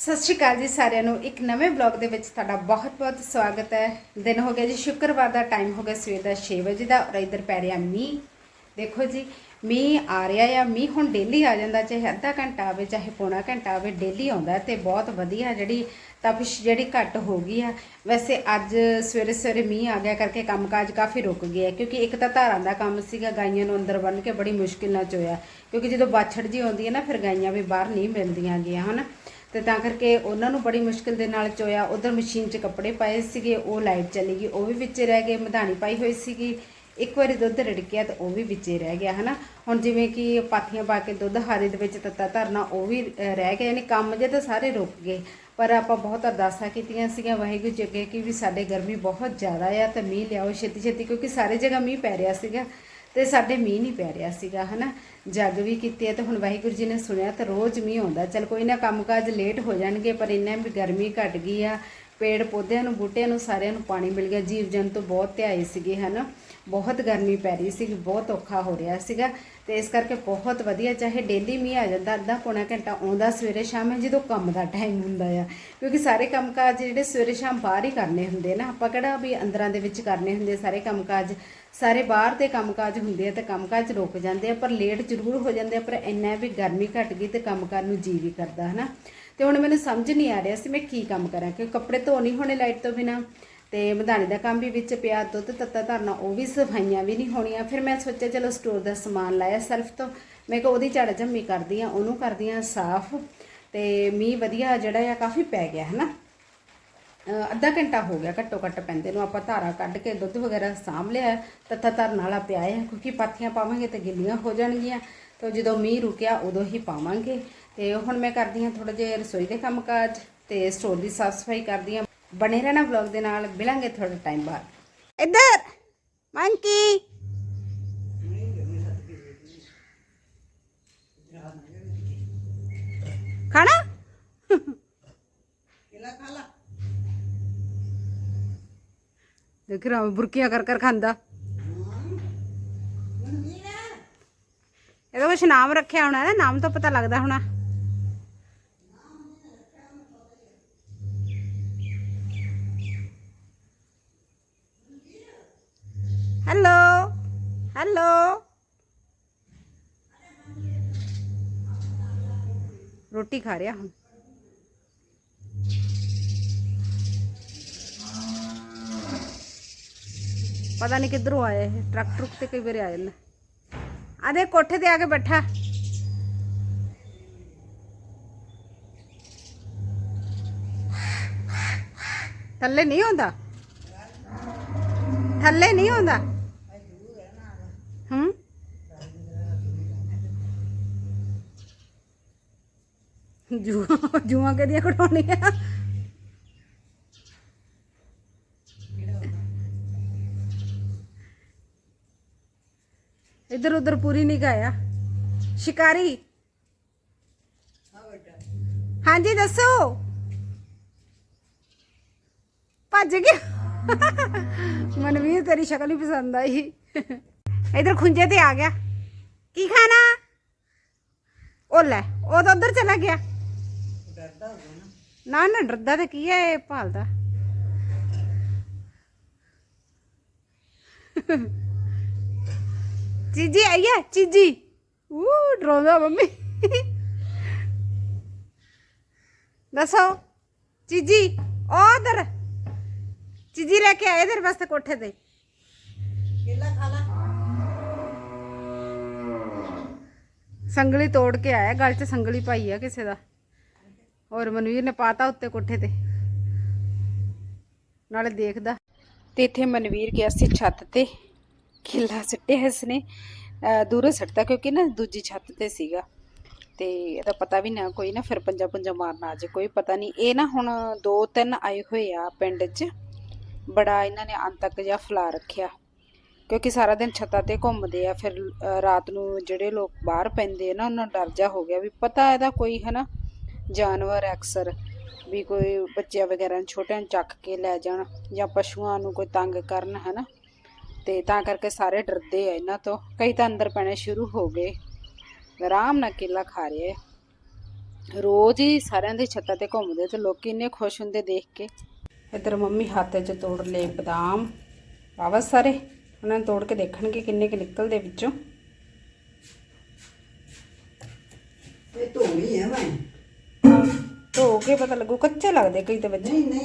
ਸਤਿ ਸ਼੍ਰੀ ਅਕਾਲ ਜੀ ਸਾਰਿਆਂ ਨੂੰ। ਇੱਕ ਨਵੇਂ ਬਲੌਗ ਦੇ ਵਿੱਚ ਤੁਹਾਡਾ ਬਹੁਤ-ਬਹੁਤ ਸਵਾਗਤ ਹੈ। ਦਿਨ ਹੋ ਗਿਆ ਜੀ, ਸ਼ੁੱਕਰਵਾਰ ਦਾ ਟਾਈਮ ਹੋ ਗਿਆ, ਸਵੇਰ ਦਾ 6 ਵਜੇ ਦਾ ਔਰ ਇਧਰ ਪੈ ਰਿਹਾ ਮੀਂਹ। ਦੇਖੋ ਜੀ, ਮੀਂਹ ਆ ਰਿਹਾ ਆ, ਮੀਂਹ ਹੁਣ ਡੇਲੀ ਆ ਜਾਂਦਾ, ਚਾਹੇ ਅੱਧਾ ਘੰਟਾ ਆਵੇ, ਚਾਹੇ ਪੌਣਾ ਘੰਟਾ ਆਵੇ ਡੇਲੀ ਆਉਂਦਾ ਤੇ ਬਹੁਤ ਵਧੀਆ ਜਿਹੜੀ ਤਪਸ਼ ਜਿਹੜੀ ਘੱਟ ਹੋ ਗਈ ਆ। ਵੈਸੇ ਅੱਜ ਸਵੇਰੇ ਸਵੇਰੇ ਮੀਂਹ ਆ ਗਿਆ ਕਰਕੇ ਕੰਮਕਾਜ ਕਾਫੀ ਰੁਕ ਗਿਆ, ਕਿਉਂਕਿ ਇੱਕ ਤਾਂ ਧਾਰਾਂ ਦਾ ਕੰਮ ਸੀਗਾ, ਗਾਈਆਂ ਨੂੰ ਅੰਦਰ ਬੰਨ੍ਹ ਕੇ ਬੜੀ ਮੁਸ਼ਕਿਲ ਨਾਲ ਚੋਇਆ। ਕਿਉਂਕਿ ਜਦੋਂ ਬਾਛੜ ਜੀ ਆਉਂਦੀ ਹੈ ਨਾ, ਫਿਰ ਗਾਈਆਂ ਵੀ ਬਾਹਰ ਨਹੀਂ ਮਿਲਦੀਆਂ ਗੀਆਂ, ਹਨਾ? ਤੇ ਤਾਂ ਕਰਕੇ ਉਹਨਾਂ ਨੂੰ ਬੜੀ ਮੁਸ਼ਕਿਲ ਦੇ ਨਾਲ ਚੋਇਆ। ਉਧਰ ਮਸ਼ੀਨ 'ਚ ਕੱਪੜੇ ਪਾਏ ਸੀਗੇ, ਉਹ ਲਾਈਟ ਚਲੀ ਗਈ, ਉਹ ਵੀ ਵਿੱਚ ਰਹਿ ਗਏ, ਮਧਾਣੀ ਪਾਈ ਹੋਈ ਸੀਗੀ। ਇੱਕ ਵਾਰੀ ਦੁੱਧ ਰੜਕਿਆ ਤਾਂ ਉਹ ਵੀ ਵਿੱਚੇ ਰਹਿ ਗਿਆ, ਹਨਾ? ਹੁਣ ਜਿਵੇਂ ਕਿ ਪਾਥੀਆਂ ਪਾ ਕੇ ਦੁੱਧ ਹਾਰੇ ਦੇ ਵਿੱਚ ਤੱਤਾ ਧਰਨਾ, ਉਹ ਵੀ ਰਹਿ ਗਿਆ ਯਾਨੀ ਕੰਮ ਜੇ ਤਾਂ ਸਾਰੇ ਰੁਕ ਗਏ। ਪਰ ਆਪਾਂ ਬਹੁਤ ਅਰਦਾਸਾਂ ਕੀਤੀਆਂ ਸੀਗੀਆਂ, ਵਾਹਿਗੁਰੂ ਜੀ ਅੱਗੇ ਕਿ ਵੀ ਸਾਡੇ ਗਰਮੀ ਬਹੁਤ ਜ਼ਿਆਦਾ ਆ ਤਾਂ ਮੀਂਹ ਲਿਆਓ ਛੇਤੀ ਛੇਤੀ ਕਿਉਂਕਿ ਸਾਰੇ ਜਗ੍ਹਾ ਮੀਂਹ ਪੈ ਰਿਹਾ ਸੀਗਾ। ਤੇ ਸਾਡੇ ਮੀਂਹ ਨਹੀਂ ਪੈ ਰਿਹਾ ਸੀਗਾ, ਹਨਾ? ਜੱਗ ਵੀ ਕੀਤੀ ਹੈ ਤੇ ਹੁਣ ਵਾਹਿਗੁਰੂ ਜੀ ਨੇ ਸੁਣਿਆ ਤਾਂ ਰੋਜ਼ ਮੀਂਹ ਆਉਂਦਾ। ਚਲ ਕੋਈ ਨਾ, ਕੰਮਕਾਜ ਲੇਟ ਹੋ ਜਾਣਗੇ, ਪਰ ਇੰਨਾ ਵੀ ਗਰਮੀ ਘਟ ਗਈ ਆ। ਪੇੜ ਪੌਦਿਆਂ ਨੂੰ, ਬੂਟਿਆਂ ਨੂੰ, ਸਾਰਿਆਂ ਨੂੰ ਪਾਣੀ ਮਿਲ ਗਿਆ। ਜੀਵ ਜੰਤੂ ਬਹੁਤ ਧਿਆਏ ਸੀਗੇ, ਹਨਾ? ਬਹੁਤ ਗਰਮੀ ਪੈ ਰਹੀ ਸੀ ਬਹੁਤ ਔਖਾ ਹੋ ਰਿਹਾ ਸੀਗਾ। ਤੇ ਇਸ ਕਰਕੇ ਬਹੁਤ ਵਧੀਆ, ਚਾਹੇ ਡੇਲੀ ਮੀਂਹ ਆ ਜਾਂਦਾ, ਅੱਧਾ ਪੌਣਾ ਘੰਟਾ ਆਉਂਦਾ ਸਵੇਰੇ ਸ਼ਾਮ ਜਦੋਂ ਕੰਮ ਦਾ ਟਾਈਮ ਹੁੰਦਾ ਆ। ਕਿਉਂਕਿ ਸਾਰੇ ਕੰਮਕਾਜ ਜਿਹੜੇ ਸਵੇਰੇ ਸ਼ਾਮ ਬਾਹਰ ਹੀ ਕਰਨੇ ਹੁੰਦੇ ਨਾ। ਆਪਾਂ ਕਿਹੜਾ ਵੀ ਅੰਦਰਾਂ ਦੇ ਵਿੱਚ ਕਰਨੇ ਹੁੰਦੇ ਸਾਰੇ ਕੰਮਕਾਜ, ਸਾਰੇ ਬਾਹਰ ਦੇ ਕੰਮਕਾਜ ਹੁੰਦੇ ਆ ਤੇ ਕੰਮਕਾਜ ਰੁਕ ਜਾਂਦੇ ਆ, ਪਰ ਲੇਟ ਜ਼ਰੂਰ ਹੋ ਜਾਂਦੇ ਆ, ਪਰ ਇੰਨਾ ਵੀ ਗਰਮੀ ਘਟ ਗਈ ਤੇ ਕੰਮ ਕਰਨ ਨੂੰ ਜੀ ਵੀ ਕਰਦਾ, ਹਨਾ? ਤੇ ਹੁਣ ਮੈਨੂੰ ਸਮਝ ਨਹੀਂ ਆ ਰਿਹਾ ਸੀ ਮੈਂ ਕੀ ਕੰਮ ਕਰਾਂ ਕਿਉਂਕਿ ਕੱਪੜੇ ਧੋ ਨਹੀਂ ਹੋਣੇ ਲਾਈਟ ਤੋਂ ਬਿਨਾ ਤੇ ਮਧਾਣੀ ਦਾ ਕੰਮ ਵੀ ਵਿੱਚ ਪਿਆ, ਦੁੱਧ ਤੱਤਾ ਧਰਨਾ, ਉਹ ਵੀ ਸਫਾਈਆਂ ਵੀ ਨਹੀਂ ਹੋਣੀਆਂ। ਫਿਰ ਮੈਂ ਸੋਚਿਆ, ਚਲੋ ਸਟੋਰ ਦਾ ਸਮਾਨ ਲਾਇਆ ਸੈਲਫ ਤੋਂ। ਮੈਂ ਕਿਹਾ ਉਹਦੀ ਝੜ ਝੰਮੀ ਕਰਦੀ ਆ, ਉਹਨੂੰ ਕਰਦੀ ਆ ਸਾਫ਼ ਤੇ ਮੀਂਹ ਵਧੀਆ ਜਿਹੜਾ ਆ, ਕਾਫੀ ਪੈ ਗਿਆ ਹੈ ਨਾ ਅੱਧਾ ਘੰਟਾ ਹੋ ਗਿਆ ਘੱਟੋ ਘੱਟ ਪੈਂਦੇ ਨੂੰ, ਆਪਾਂ ਧਾਰਾ ਕੱਢ ਕੇ ਦੁੱਧ ਵਗੈਰਾ ਸਾਂਭ ਲਿਆ, ਤੱਤਾ ਧਰਨ ਵਾਲਾ ਪਿਆ ਹੈ ਕਿਉਂਕਿ ਪਾਥੀਆਂ ਪਾਵਾਂਗੇ ਤੇ ਗਿੱਲੀਆਂ ਹੋ ਜਾਣਗੀਆਂ। ਤੇ ਜਦੋਂ ਮੀਂਹ ਰੁਕਿਆ, ਉਦੋਂ ਹੀ ਪਾਵਾਂਗੇ। ਤੇ ਹੁਣ ਮੈਂ ਕਰਦੀ ਹਾਂ ਥੋੜਾ ਜਿਹਾ ਰਸੋਈ ਦੇ ਕੰਮਕਾਜ ਤੇ ਸਟੋਰ ਦੀ ਸਾਫ਼ ਸਫ਼ਾਈ ਕਰਦੀ ਹਾਂ। ਬਣੇ ਰਹਿਣਾ ਵਲੌਗ ਦੇ ਨਾਲ ਮਿਲਾਂਗੇ ਥੋੜਾ ਟਾਈਮ ਬਾਅਦ। ਇੱਧਰ ਮੰਕੀ। ਖਾਣਾ? ਦੇਖ ਰਾ ਬੁਰਕੀਆਂ ਕਰ ਕਰ ਖਾਂਦਾ। ਇਹਦਾ ਕੁਛ ਨਾਮ ਰੱਖਿਆ ਹੋਣਾ ਨਾ ਨਾਮ ਤੋਂ ਪਤਾ ਲੱਗਦਾ ਹੋਣਾ। ਹੈਲੋ ਹੈਲੋ ਰੋਟੀ ਖਾ ਰਿਹਾ ਹੁਣ ਪਤਾ ਨਹੀਂ ਕਿੱਧਰੋਂ ਆਇਆ ਇਹ ਟਰੱਕ ਟਰੁੱਕ ਤੇ ਕਈ ਵਾਰੀ ਆ ਜਾਂਦਾ ਆ ਦੇ ਕੋਠੇ ਤੇ ਆ ਕੇ ਬੈਠਾ ਥੱਲੇ ਨਹੀਂ ਹੁੰਦਾ ਥੱਲੇ ਨਹੀਂ ਹੁੰਦਾ ਜੂਆ ਜੂਆ ਕਿਹਦੀਆਂ ਕਢਾਉਣੀਆਂ ਇੱਧਰ ਉੱਧਰ ਪੂਰੀ ਨਿਗਾਹ ਆ। ਸ਼ਿਕਾਰੀ? ਹਾਂਜੀ, ਦੱਸੋ। ਭੱਜ ਗਿਆ। ਮਨਵੀਰ, ਤੇਰੀ ਸ਼ਕਲ ਹੀ ਪਸੰਦ ਆਈ। ਇੱਧਰ ਖੁੰਝੇ ਤੇ ਆ ਗਿਆ। ਕੀ ਖਾਣਾ? ਉਹ ਲੈ, ਉਹ ਤਾਂ ਉੱਧਰ ਚਲਾ ਗਿਆ। ਨਾ ਨਾ ਡਰਦਾ ਤਾਂ ਕੀ ਹੈ ਇਹ ਭਾਲਦਾ? ਚੀਜੀ ਆਈ ਹੈ, ਚੀਜੀ? ਊ, ਡਰਾਉਂਦਾ ਮੰਮੀ। ਦੱਸੋ, ਚੀਜੀ ਉਧਰ ਚੀਜੀ ਲੈ ਕੇ ਆਏ ਇਧਰ ਵਾਸਤੇ ਕੋਠੇ ਤੇ। ਸੰਗਲੀ ਤੋੜ ਕੇ ਆਇਆ, ਗਲ 'ਚ ਸੰਗਲੀ ਪਾਈ ਆ ਕਿਸੇ ਦਾ। ਔਰ ਮਨਵੀਰ ਨੇ ਪਾਤਾ ਉੱਤੇ ਕੋਠੇ ਤੇ। ਨਾਲੇ ਦੇਖਦਾ। ਤੇ ਇੱਥੇ ਮਨਵੀਰ ਗਿਆ ਸੀ ਛੱਤ ਤੇ। ਖਿੱਲਾ ਸਿੱਟਿਆ ਇਸਨੇ ਅਹ ਦੂਰੋਂ ਸਿੱਟਦਾ ਕਿਉਂਕਿ ਨਾ ਦੂਜੀ ਛੱਤ ਤੇ ਸੀਗਾ। ਤੇ ਇਹਦਾ ਪਤਾ ਵੀ ਨਾ, ਕੋਈ ਨਾ ਫਿਰ ਪੰਜਾ ਪੰਜਾ ਮਾਰਨਾ ਆ ਜੇ, ਕੋਈ ਪਤਾ ਨਹੀਂ। ਇਹ ਨਾ ਹੁਣ ਦੋ ਤਿੰਨ ਆਏ ਹੋਏ ਆ ਪਿੰਡ 'ਚ। ਬੜਾ ਇਹਨਾਂ ਨੇ ਅੰਤਕ ਜਿਹਾ ਫਲਾ ਰੱਖਿਆ। ਕਿਉਂਕਿ ਸਾਰਾ ਦਿਨ ਛੱਤਾਂ ਤੇ ਘੁੰਮਦੇ ਆ, ਫਿਰ ਰਾਤ ਨੂੰ ਜਿਹੜੇ ਲੋਕ ਬਾਹਰ ਪੈਂਦੇ ਆ ਨਾ, ਉਹਨਾਂ ਨੂੰ ਡਰ ਜਾ ਹੋ ਗਿਆ ਵੀ ਪਤਾ ਇਹਦਾ ਕੋਈ ਹੈ ਨਾ ਜਾਨਵਰ ਅਕਸਰ ਵੀ ਕੋਈ ਬੱਚਿਆਂ ਵਗੈਰਾ ਨੂੰ ਛੋਟਿਆਂ ਨੂੰ ਚੱਕ ਕੇ ਲੈ ਜਾਣ ਜਾਂ ਪਸ਼ੂਆਂ ਨੂੰ ਕੋਈ ਤੰਗ ਕਰਨ ਹੈ ਨਾ ਤੇ ਤਾਂ ਕਰਕੇ ਸਾਰੇ ਡਰਦੇ ਆ ਇਹਨਾਂ ਤੋਂ। ਕਈ ਤਾਂ ਅੰਦਰ ਪੈਣੇ ਸ਼ੁਰੂ ਹੋ ਗਏ। ਆਰਾਮ ਨਾਲ ਕੇਲਾ ਖਾ ਰਹੇ ਆ। ਰੋਜ਼ ਹੀ ਸਾਰਿਆਂ ਦੇ ਛੱਤਾਂ ਤੇ ਘੁੰਮਦੇ ਤੇ ਲੋਕੀ ਇੰਨੇ ਖੁਸ਼ ਹੁੰਦੇ ਦੇਖ ਕੇ। ਇੱਧਰ ਮੰਮੀ ਹੱਥ 'ਚ ਤੋੜ ਲਏ ਬਦਾਮ। ਵਾਵਾ ਸਾਰੇ, ਉਹਨਾਂ ਨੂੰ ਤੋੜ ਕੇ ਦੇਖਣਗੇ ਕਿੰਨੇ ਕਿ ਨਿਕਲਦੇ ਵਿੱਚੋਂ। ਇਹ ਧੋਣੀ ਹੈ ਮੈਂ। ਧੋ ਕੇ ਪਤਾ ਲੱਗੂ ਕੱਚੇ ਲੱਗਦੇ ਕਈ ਤਾਂ ਵਿੱਚ। ਨਹੀਂ ਨਹੀਂ।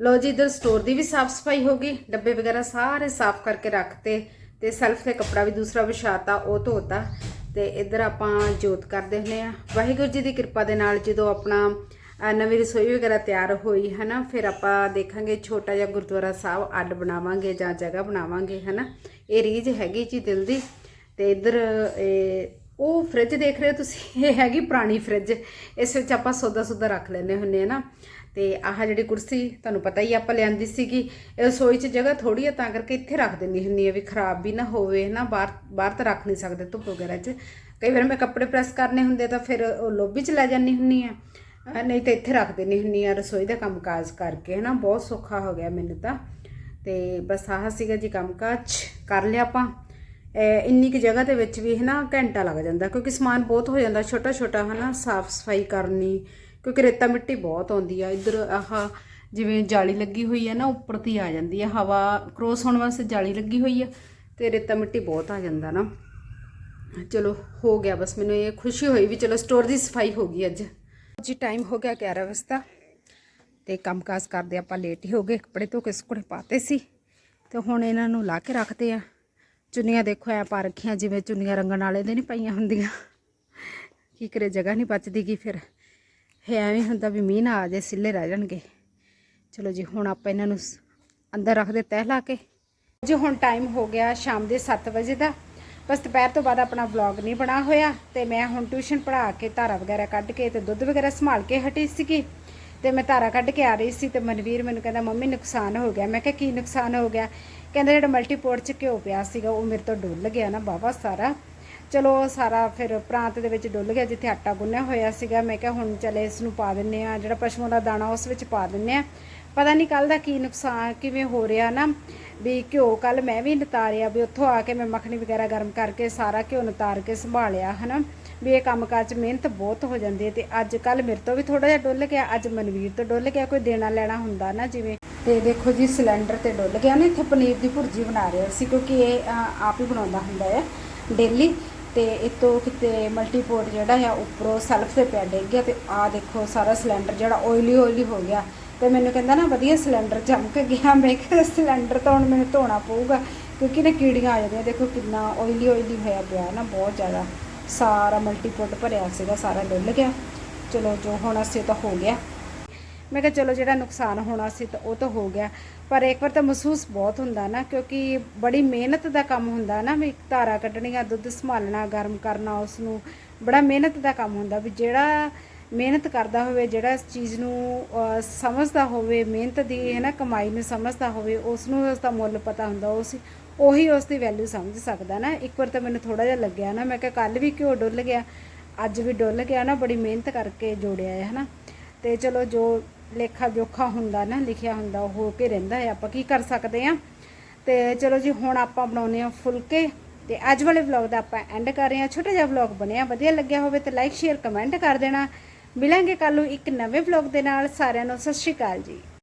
ਲੋ ਜੀ ਇਧਰ ਸਟੋਰ ਦੀ ਵੀ ਸਾਫ਼ ਸਫ਼ਾਈ ਹੋ ਗਈ। ਡੱਬੇ ਵਗੈਰਾ ਸਾਰੇ ਸਾਫ਼ ਕਰਕੇ ਰੱਖਤੇ ਤੇ ਸੈਲਫ ਤੇ ਕੱਪੜਾ ਵੀ ਦੂਸਰਾ ਵਿਛਾਤਾ ਉਹ ਧੋਤਾ ਤੇ ਇਧਰ ਆਪਾਂ ਜੋਤ ਕਰਦੇ ਹੁੰਦੇ ਆ ਵਾਹਿਗੁਰੂ ਜੀ ਦੀ ਕਿਰਪਾ ਦੇ ਨਾਲ ਜਦੋਂ ਆਪਣਾ ਨਵੀਂ ਰਸੋਈ ਵਗੈਰਾ ਤਿਆਰ ਹੋਈ ਹਨਾ ਫਿਰ ਆਪਾਂ ਦੇਖਾਂਗੇ ਛੋਟਾ ਜਿਹਾ ਗੁਰਦੁਆਰਾ ਸਾਹਿਬ ਅੱਡ ਬਣਾਵਾਂਗੇ ਜਾਂ ਜਗ੍ਹਾ ਬਣਾਵਾਂਗੇ ਹਨਾ। ਇਹ ਰੀਝ ਹੈਗੀ ਜੀ ਦਿਲ ਦੀ ਤੇ ਇਧਰ ਉਹ ਫ੍ਰਿਜ ਦੇਖ ਰਹੇ ਹੋ ਤੁਸੀਂ, ਇਹ ਹੈਗੀ ਪੁਰਾਣੀ ਫ੍ਰਿਜ ਇਸ ਵਿੱਚ ਆਪਾਂ ਸੌਦਾ ਸੁਦਾ ਰੱਖ ਲੈਂਦੇ ਹੁੰਨੇ ਆ ਨਾ। ਤੇ ਆਹ ਜਿਹੜੀ ਕੁਰਸੀ, ਤੁਹਾਨੂੰ ਪਤਾ ਹੀ ਆਪਾਂ ਲਿਆਂਦੀ ਸੀਗੀ। ਇਹ ਰਸੋਈ 'ਚ ਜਗ੍ਹਾ ਥੋੜੀ ਆ, ਤਾਂ ਕਰਕੇ ਇੱਥੇ ਰੱਖ ਦਿੰਦੀ ਹੁੰਨੀ ਆ ਵੀ ਖਰਾਬ ਵੀ ਨਾ ਹੋਵੇ, ਨਾ ਬਾਹਰ ਬਾਹਰ ਤਾਂ ਰੱਖ ਨਹੀਂ ਸਕਦੇ ਧੁੱਪ ਵਗੈਰਾ 'ਚ। ਕਈ ਵਾਰ ਮੈਂ ਕੱਪੜੇ ਪ੍ਰੈਸ ਕਰਨੇ ਹੁੰਦੇ ਤਾਂ ਫਿਰ ਉਹ ਲੋਬੀ 'ਚ ਲੈ ਜਾਂਦੀ ਹੁੰਨੀ ਆ। ਨਹੀਂ ਤਾਂ ਇੱਥੇ ਰੱਖ ਦਿੰਦੀ ਹੁੰਨੀ ਆ ਰਸੋਈ ਦਾ ਕੰਮਕਾਜ ਕਰਕੇ, ਹਨਾ। ਬਹੁਤ ਸੌਖਾ ਹੋ ਗਿਆ ਮੈਨੂੰ ਤਾਂ। ਤੇ ਬਸ ਆਹ ਸੀਗਾ ਜੀ ਕੰਮਕਾਜ। ਕਰ ਲਿਆ ਆਪਾਂ। ਇੰਨੀ ਕੁ ਜਗ੍ਹਾ ਦੇ ਵਿੱਚ ਵੀ ਹਨਾ ਘੰਟਾ ਲੱਗ ਜਾਂਦਾ, ਕਿਉਂਕਿ ਸਮਾਨ ਬਹੁਤ ਹੋ ਜਾਂਦਾ ਛੋਟਾ ਛੋਟਾ ਹਨਾ ਸਾਫ਼ ਸਫ਼ਾਈ ਕਰਨੀ, ਕਿਉਂਕਿ ਰੇਤਾ ਮਿੱਟੀ ਬਹੁਤ ਆਉਂਦੀ ਆ, ਇੱਧਰ ਆਹ ਜਿਵੇਂ ਜਾਲੀ ਲੱਗੀ ਹੋਈ ਹੈ ਨਾ ਉੱਪਰ ਦੀ ਆ ਜਾਂਦੀ ਆ, ਹਵਾ ਕ੍ਰੋਸ ਹੋਣ ਵਾਸਤੇ ਜਾਲੀ ਲੱਗੀ ਹੋਈ ਆ ਤੇ ਰੇਤਾ ਮਿੱਟੀ ਬਹੁਤ ਆ ਜਾਂਦਾ ਨਾ। ਚਲੋ ਹੋ ਗਿਆ ਬਸ, ਮੈਨੂੰ ਇਹ ਖੁਸ਼ੀ ਹੋਈ ਵੀ ਚਲੋ ਸਟੋਰ ਦੀ ਸਫ਼ਾਈ ਹੋ ਗਈ ਅੱਜ। ਜੀ ਟਾਈਮ ਹੋ ਗਿਆ 11 ਵਜੇ ਦਾ ਤੇ ਕੰਮਕਾਜ ਕਰਦੇ ਆਪਾਂ ਲੇਟ ਹੀ ਹੋ ਗਏ, ਕੱਪੜੇ ਧੋ ਕੇ ਸੁੱਕਣੇ ਪਾਤੇ ਸੀ ਤੇ ਹੁਣ ਇਹਨਾਂ ਨੂੰ ਲਾ ਕੇ ਰੱਖਦੇ ਆ। ਚੁੰਨੀਆਂ ਦੇਖੋ, ਐ ਪਾ ਰੱਖੀਆਂ, ਜਿਵੇਂ ਚੁੰਨੀਆਂ ਰੰਗਣ ਵਾਲੇ ਦੇ ਨਹੀਂ ਪਈਆਂ ਹੁੰਦੀਆਂ। ਕੀ ਕਰੇ, ਜਗ੍ਹਾ ਨਹੀਂ ਬਚਦੀ ਕੀ ਫਿਰ। ਇਹ ਐਵੇਂ ਹੁੰਦਾ ਵੀ ਮੀਂਹ ਨਾ ਆ ਜਾਏ, ਸਿੱਲੇ ਰਹਿ ਜਾਣਗੇ। ਚਲੋ ਜੀ, ਹੁਣ ਆਪਾਂ ਇਹਨਾਂ ਨੂੰ ਅੰਦਰ ਰੱਖਦੇ ਤਹਿ ਲਾ ਕੇ। ਜੀ, ਹੁਣ ਟਾਈਮ ਹੋ ਗਿਆ ਸ਼ਾਮ ਦੇ 7 ਵਜੇ ਦਾ। ਬਸ ਦੁਪਹਿਰ ਤੋਂ ਬਾਅਦ ਆਪਣਾ ਵਲੌਗ ਨਹੀਂ ਬਣਾ ਹੋਇਆ। ਤੇ ਮੈਂ ਹੁਣ ਟਿਊਸ਼ਨ ਪੜ੍ਹਾ ਕੇ ਧਾਰਾ ਵਗੈਰਾ ਕੱਢ ਕੇ ਤੇ ਦੁੱਧ ਵਗੈਰਾ ਸੰਭਾਲ ਕੇ ਹਟੀ ਸੀਗੀ। ਤੇ ਮੈਂ ਧਾਰਾ ਕੱਢ ਕੇ ਆ ਰਹੀ ਸੀ ਤੇ ਮਨਵੀਰ ਮੈਨੂੰ ਕਹਿੰਦਾ, ਮੰਮੀ, ਨੁਕਸਾਨ ਹੋ ਗਿਆ। ਮੈਂ ਕਿਹਾ, ਕੀ ਨੁਕਸਾਨ ਹੋ ਗਿਆ? ਕਹਿੰਦਾ, ਜਿਹੜਾ ਮਲਟੀਪੋਰਟ ਚ ਘਿਓ ਪਿਆ ਸੀਗਾ, ਉਹ ਮੇਰੇ ਤੋਂ ਡੁੱਲ ਗਿਆ ਨਾ ਬਾਬਾ ਸਾਰਾ। ਚਲੋ, ਉਹ ਸਾਰਾ ਫਿਰ ਪ੍ਰਾਂਤ ਦੇ ਵਿੱਚ ਡੁੱਲ ਗਿਆ, ਜਿੱਥੇ ਆਟਾ ਗੁੰਨਿਆ ਹੋਇਆ ਸੀਗਾ। ਮੈਂ ਕਿਹਾ, ਹੁਣ ਚਲੇ ਇਸ ਨੂੰ ਪਾ ਦਿੰਨੇ ਆ ਜਿਹੜਾ ਪਸ਼ੂਆਂ ਦਾ ਦਾਣਾ ਉਸ ਵਿੱਚ ਪਾ ਦਿੰਨੇ ਆ ਪਤਾ ਨਹੀਂ ਕੱਲ ਦਾ ਕੀ ਨੁਕਸਾਨ ਕਿਵੇਂ ਹੋ ਰਿਹਾ ਨਾ, ਵੀ ਘਿਓ ਕੱਲ ਮੈਂ ਵੀ ਨਤਾਰਿਆ ਵੀ ਉੱਥੋਂ ਆ ਕੇ ਮੈਂ ਮੱਖਣੀ ਵਗੈਰਾ ਗਰਮ ਕਰਕੇ ਸਾਰਾ ਘਿਓ ਨਤਾਰ ਕੇ ਸੰਭਾਲਿਆ, ਹਨਾ? ਵੀ ਇਹ ਕੰਮਕਾਜ 'ਚ ਮਿਹਨਤ ਬਹੁਤ ਹੋ ਜਾਂਦੀ ਹੈ ਤੇ ਅੱਜ ਕੱਲ ਮੇਰੇ ਤੋਂ ਵੀ ਥੋੜਾ ਜਿਹਾ ਡੁੱਲ ਗਿਆ, ਅੱਜ ਮਨਵੀਰ ਤੋਂ ਡੁੱਲ ਗਿਆ, ਕੋਈ ਦੇਣਾ ਲੈਣਾ ਹੁੰਦਾ ਨਾ ਜਿਵੇਂ। ਤੇ ਦੇਖੋ ਜੀ ਸਿਲੰਡਰ ਤੇ ਡੁੱਲ ਗਿਆ ਨਾ, ਇੱਥੇ ਪਨੀਰ ਦੀ ਭੁਰਜੀ ਬਣਾ ਰਹੇ ਸੀ ਕਿਉਂਕਿ ਇਹ ਆਪ ਹੀ ਬਣਾਉਂਦਾ ਹੁੰਦਾ ਹੈ ਡੇਲੀ। ਤੇ ਇਤੋਂ ਕਿਤੇ ਮਲਟੀਪੋਰਟ ਜਿਹੜਾ ਆ, ਉੱਪਰੋਂ ਸੈਲਫ ਤੇ ਪਿਆ ਡਿੱਗ ਗਿਆ ਤੇ ਆ ਦੇਖੋ ਸਾਰਾ ਸਿਲੰਡਰ ਜਿਹੜਾ ਆਇਲੀ ਆਇਲੀ ਹੋ ਗਿਆ। ਤੇ ਮੈਨੂੰ ਕਹਿੰਦਾ ਨਾ ਵਧੀਆ ਸਿਲੰਡਰ ਚਮਕ ਗਿਆ। ਮੈਂ ਕਿਹਾ ਸਿਲੰਡਰ ਤਾਂ ਹੁਣ ਮੈਨੂੰ ਧੋਣਾ ਪਊਗਾ, ਕਿਉਂਕਿ ਨਾ ਕੀੜੀਆਂ ਆ ਜਾਂਦੀਆਂ, ਦੇਖੋ ਕਿੰਨਾ ਓਇਲੀ ਓਇਲੀ ਹੋਇਆ ਪਿਆ ਨਾ, ਬਹੁਤ ਜ਼ਿਆਦਾ। ਸਾਰਾ ਮਲਟੀਪੋਰਟ ਭਰਿਆ ਸੀਗਾ, ਸਾਰਾ ਡੁੱਲ ਗਿਆ। ਚਲੋ ਜੋ ਹੋਣਾ ਸੀ ਤਾਂ ਹੋ ਗਿਆ। ਮੈਂ ਕਿਹਾ ਚਲੋ ਜਿਹੜਾ ਨੁਕਸਾਨ ਹੋਣਾ ਸੀ ਤਾਂ ਉਹ ਤਾਂ ਹੋ ਗਿਆ। ਪਰ ਇੱਕ ਵਾਰ ਤਾਂ ਮਹਿਸੂਸ ਬਹੁਤ ਹੁੰਦਾ ਨਾ, ਕਿਉਂਕਿ ਬੜੀ ਮਿਹਨਤ ਦਾ ਕੰਮ ਹੁੰਦਾ ਨਾ, ਵੀ ਧਾਰਾ ਕੱਢਣੀਆਂ, ਦੁੱਧ ਸੰਭਾਲਣਾ, ਗਰਮ ਕਰਨਾ ਉਸ ਨੂੰ ਬੜਾ ਮਿਹਨਤ ਦਾ ਕੰਮ ਹੁੰਦਾ, ਵੀ ਜਿਹੜਾ ਮਿਹਨਤ ਕਰਦਾ ਹੋਵੇ, ਜਿਹੜਾ ਇਸ ਚੀਜ਼ ਨੂੰ ਸਮਝਦਾ ਹੋਵੇ, ਮਿਹਨਤ ਦੀ ਹੈ ਨਾ, ਕਮਾਈ ਨੂੰ ਸਮਝਦਾ ਹੋਵੇ ਉਸ ਨੂੰ ਉਸ ਦਾ ਮੁੱਲ ਪਤਾ ਹੁੰਦਾ ਉਸ ਉਹੀ ਉਸ ਦੀ ਵੈਲਿਊ ਸਮਝ ਸਕਦਾ ਨਾ। ਇੱਕ ਵਾਰ ਤਾਂ ਮੈਨੂੰ ਥੋੜਾ ਜਿਹਾ ਲੱਗਿਆ ਨਾ, ਮੈਂ ਕਿਹਾ ਕੱਲ ਵੀ ਘਿਓ ਡੁੱਲ ਗਿਆ, ਅੱਜ ਵੀ ਡੁੱਲ ਗਿਆ ਨਾ, ਬੜੀ ਮਿਹਨਤ ਕਰਕੇ ਜੋੜਿਆ ਹੈ, ਹਨਾ। ਤੇ ਚਲੋ, ਜੋ ਲੇਖਾ ਜੋਖਾ ਹੁੰਦਾ ਨਾ, ਲਿਖਿਆ ਹੁੰਦਾ, ਉਹ ਹੋ ਕੇ ਰਹਿੰਦਾ ਹੈ, ਆਪਾਂ ਕੀ ਕਰ ਸਕਦੇ ਆ ਤੇ ਚਲੋ ਜੀ, ਹੁਣ ਆਪਾਂ ਬਣਾਉਨੇ ਆ ਫੁਲਕੇ, ਤੇ ਅੱਜ ਵਾਲੇ ਵਲੌਗ ਦਾ ਆਪਾਂ ਐਂਡ ਕਰ ਰਹੇ ਹਾਂ। ਛੋਟਾ ਜਿਹਾ ਵਲੌਗ ਬਣਿਆ, ਵਧੀਆ ਲੱਗਿਆ ਹੋਵੇ ਤੇ ਲਾਈਕ ਸ਼ੇਅਰ ਕਮੈਂਟ ਕਰ ਦੇਣਾ। ਮਿਲਾਂਗੇ ਕੱਲ ਨੂੰ ਇੱਕ ਨਵੇਂ ਵਲੌਗ ਦੇ ਨਾਲ ਸਾਰਿਆਂ ਨੂੰ ਸਤਿ ਸ਼੍ਰੀ ਅਕਾਲ ਜੀ।